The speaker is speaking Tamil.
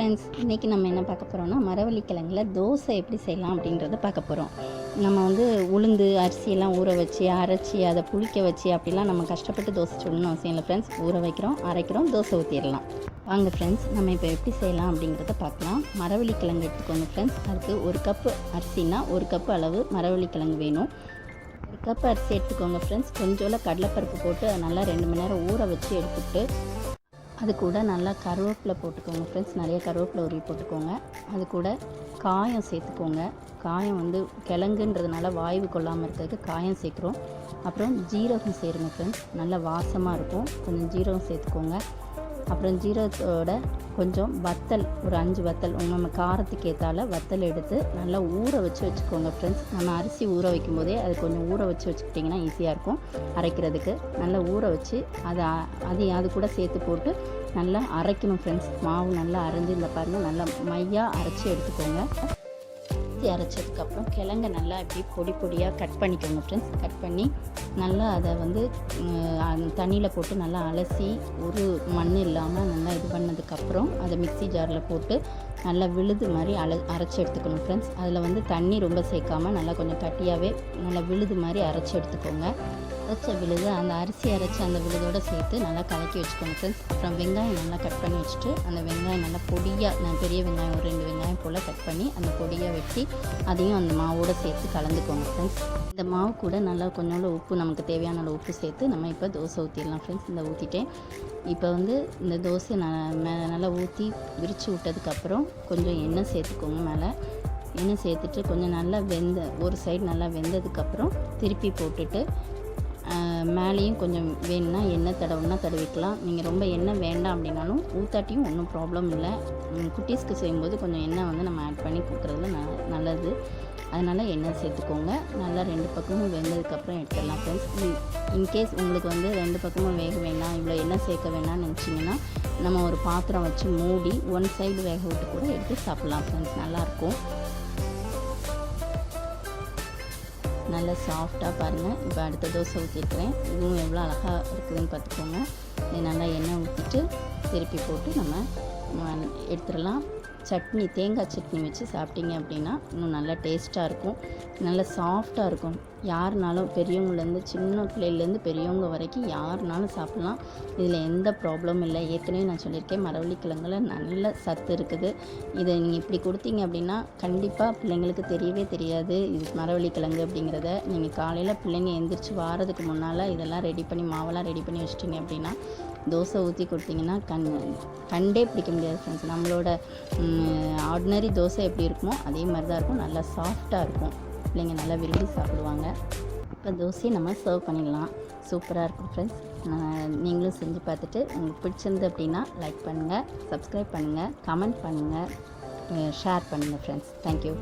ஃப்ரெண்ட்ஸ் இன்றைக்கி நம்ம என்ன பார்க்க போகிறோம்னா மரவள்ளி கிழங்குல தோசை எப்படி செய்யலாம் அப்படின்றத பார்க்க போகிறோம் நம்ம வந்து உளுந்து அரிசியெல்லாம் ஊற வச்சு அரைச்சி அதை புளிக்க வச்சு அப்படிலாம் நம்ம கஷ்டப்பட்டு தோசை சுடணும் அவசியம் இல்லை ஃப்ரெண்ட்ஸ் ஊற வைக்கிறோம் அரைக்கிறோம் தோசை ஊற்றிடலாம் வாங்க ஃப்ரெண்ட்ஸ் நம்ம இப்போ எப்படி செய்யலாம் அப்படிங்கிறத பார்க்கலாம். மரவள்ளி கிழங்கு எடுத்துக்கோங்க ஃப்ரெண்ட்ஸ் அதுக்கு ஒரு கப்பு அரிசினா ஒரு கப்பு அளவு மரவள்ளி கிழங்கு வேணும். ஒரு கப் அரிசி எடுத்துக்கோங்க ஃப்ரெண்ட்ஸ் கொஞ்சோல கடலைப்பருப்பு போட்டு நல்லா ரெண்டு மணி நேரம் ஊற வச்சு எடுத்துக்கிட்டு அது கூட நல்லா கருவேப்பிலை போட்டுக்கோங்க ஃப்ரெண்ட்ஸ் நிறைய கருவேப்பிலை உருவி போட்டுக்கோங்க. அது கூட காயம் சேர்த்துக்கோங்க. காயம் வந்து கிழங்குன்றதுனால வாய்வு கொள்ளாமல் இருக்கிறதுக்கு காயம் சேர்க்குறோம். அப்புறம் ஜீரகம் சேருங்க ஃப்ரெண்ட்ஸ் நல்லா வாசமாக இருக்கும். கொஞ்சம் ஜீரகம் சேர்த்துக்கோங்க. அப்புறம் ஜீரகத்தோட கொஞ்சம் வத்தல் ஒரு அஞ்சு வத்தல் நம்ம காரத்துக்கு ஏற்றால வத்தல் எடுத்து நல்லா ஊற வச்சு வச்சுக்கோங்க ஃப்ரெண்ட்ஸ் நம்ம அரிசி ஊற வைக்கும் போதே அது கொஞ்சம் ஊற வச்சு வச்சுக்கிட்டிங்கன்னா ஈஸியாக இருக்கும். அரைக்கிறதுக்கு நல்லா ஊற வச்சு அதை அது அது கூட சேர்த்து போட்டு நல்லா அரைக்கணும் ஃப்ரெண்ட்ஸ் மாவு நல்லா அரைஞ்சு இந்த பாருங்கள் நல்லா மையாக அரைச்சி எடுத்துக்கோங்க. அரிசி அரைச்சதுக்கப்புறம் கிழங்க நல்லா இப்படி பொடி பொடியாக கட் பண்ணிக்கோங்க ஃப்ரெண்ட்ஸ் கட் பண்ணி நல்லா அதை வந்து தண்ணியில் போட்டு நல்லா அலசி ஒரு மண் இல்லாமல் நல்லா இது பண்ணதுக்கப்புறம் அதை மிக்ஸி ஜாரில் போட்டு நல்லா விழுது மாதிரி அல அரைச்சி எடுத்துக்கணும் ஃப்ரெண்ட்ஸ் அதில் வந்து தண்ணி ரொம்ப சேர்க்காமல் நல்லா கொஞ்சம் கட்டியாகவே நல்லா விழுது மாதிரி அரைச்சி எடுத்துக்கோங்க. அரைச்ச விழுது அந்த அரிசி அரைச்சி அந்த விழுதோடு சேர்த்து நல்லா கலக்கி வச்சுக்கோங்க ஃப்ரெண்ட்ஸ் அப்புறம் வெங்காயம் நல்லா கட் பண்ணி வச்சுட்டு அந்த வெங்காயம் நல்லா பொடியாக நான் பெரிய வெங்காயம் ஒரு ரெண்டு வெங்காயம் போல் கட் பண்ணி அந்த பொடியாக வெட்டி அதையும் அந்த மாவோடு சேர்த்து கலந்துக்கோங்க ஃப்ரெண்ட்ஸ் இந்த மாவு கூட நல்லா கொஞ்சோண்டு உப்பு நமக்கு தேவையான அளவு உப்பு சேர்த்து நம்ம இப்போ தோசை ஊற்றிடலாம் ஃப்ரெண்ட்ஸ் இந்த ஊற்றிட்டேன் இப்போ வந்து இந்த தோசை நான் மே நல்லா ஊற்றி விரித்து விட்டதுக்கப்புறம் கொஞ்சம் எண்ணெய் சேர்த்துக்கோங்க மேலே. எண்ணெய் சேர்த்துட்டு கொஞ்சம் நல்லா வெந்த ஒரு சைடு நல்லா வெந்ததுக்கப்புறம் திருப்பி போட்டுட்டு மேலேயும் கொஞ்சம் வேணும்னா எண்ணெய் தடவுனா தடவிக்கலாம். நீங்கள் ரொம்ப எண்ணெய் வேண்டாம் அப்படின்னாலும் ஊத்தாட்டியும் ஒன்றும் ப்ராப்ளம் இல்லை. குட்டீஸ்க்கு செய்யும்போது கொஞ்சம் எண்ணெய் வந்து நம்ம ஆட் பண்ணி கொடுக்குறதுல ந நல்லது. அதனால் எண்ணெய் சேர்த்துக்கோங்க. நல்லா ரெண்டு பக்கமும் வெந்ததுக்கப்புறம் எடுத்துடலாம் ஃப்ரெண்ட்ஸ் இன்கேஸ் உங்களுக்கு வந்து ரெண்டு பக்கமும் வேக வேணாம் இவ்வளோ எண்ணெய் சேர்க்க வேணாம்னு நினச்சிங்கன்னா நம்ம ஒரு பாத்திரம் வச்சு மூடி ஒன் சைடு வேக விட்டு கூட எடுத்து சாப்பிட்லாம் ஃப்ரெண்ட்ஸ் நல்லாயிருக்கும் நல்லா சாஃப்டாக பாருங்கள் இப்போ அடுத்த தோசை ஊற்றிருக்கிறேன் இதுவும் எவ்வளோ அழகாக இருக்குதுன்னு பார்த்துக்கோங்க. இது நல்லா எண்ணெய் ஊற்றிட்டு திருப்பி போட்டு நம்ம எடுத்துடலாம். சட்னி தேங்காய் சட்னி வச்சு சாப்பிட்டீங்க அப்படின்னா இன்னும் நல்லா டேஸ்ட்டாக இருக்கும். நல்லா சாஃப்டாக இருக்கும். யாருனாலும் பெரியவங்கலேருந்து சின்ன பிள்ளைலேருந்து பெரியவங்க வரைக்கும் யாருனாலும் சாப்பிட்லாம். இதில் எந்த ப்ராப்ளமும் இல்லை. ஏற்கனவே நான் சொல்லியிருக்கேன் மரவள்ளி கிழங்குல நல்ல சத்து இருக்குது. இதை நீங்கள் இப்படி கொடுத்தீங்க அப்படின்னா கண்டிப்பாக பிள்ளைங்களுக்கு தெரியவே தெரியாது. இது மரவள்ளி கிழங்கு அப்படிங்கிறத நீங்கள் காலையில் பிள்ளைங்க எந்திரிச்சு வாரதுக்கு முன்னால் இதெல்லாம் ரெடி பண்ணி மாவெல்லாம் ரெடி பண்ணி வச்சிட்டிங்க அப்படின்னா தோசை ஊற்றி கொடுத்தீங்கன்னா கண் கண்டே பிடிக்க முடியாது ஃப்ரெண்ட்ஸ் நம்மளோட ஆர்டினரி தோசை எப்படி இருக்குமோ அதே மாதிரி தான் இருக்கும். நல்லா சாஃப்டாக இருக்கும். பிள்ளைங்க நல்லா விரும்பி சாப்பிடுவாங்க. இப்போ தோசையை நம்ம சர்வ் பண்ணிடலாம். சூப்பராக இருக்கும் ஃப்ரெண்ட்ஸ் நீங்களும் செஞ்சு பார்த்துட்டு உங்களுக்கு பிடிச்சிருந்து அப்படின்னா லைக் பண்ணுங்கள் சப்ஸ்கிரைப் பண்ணுங்கள் கமெண்ட் பண்ணுங்கள் ஷேர் பண்ணுங்கள் ஃப்ரெண்ட்ஸ் தேங்க்யூ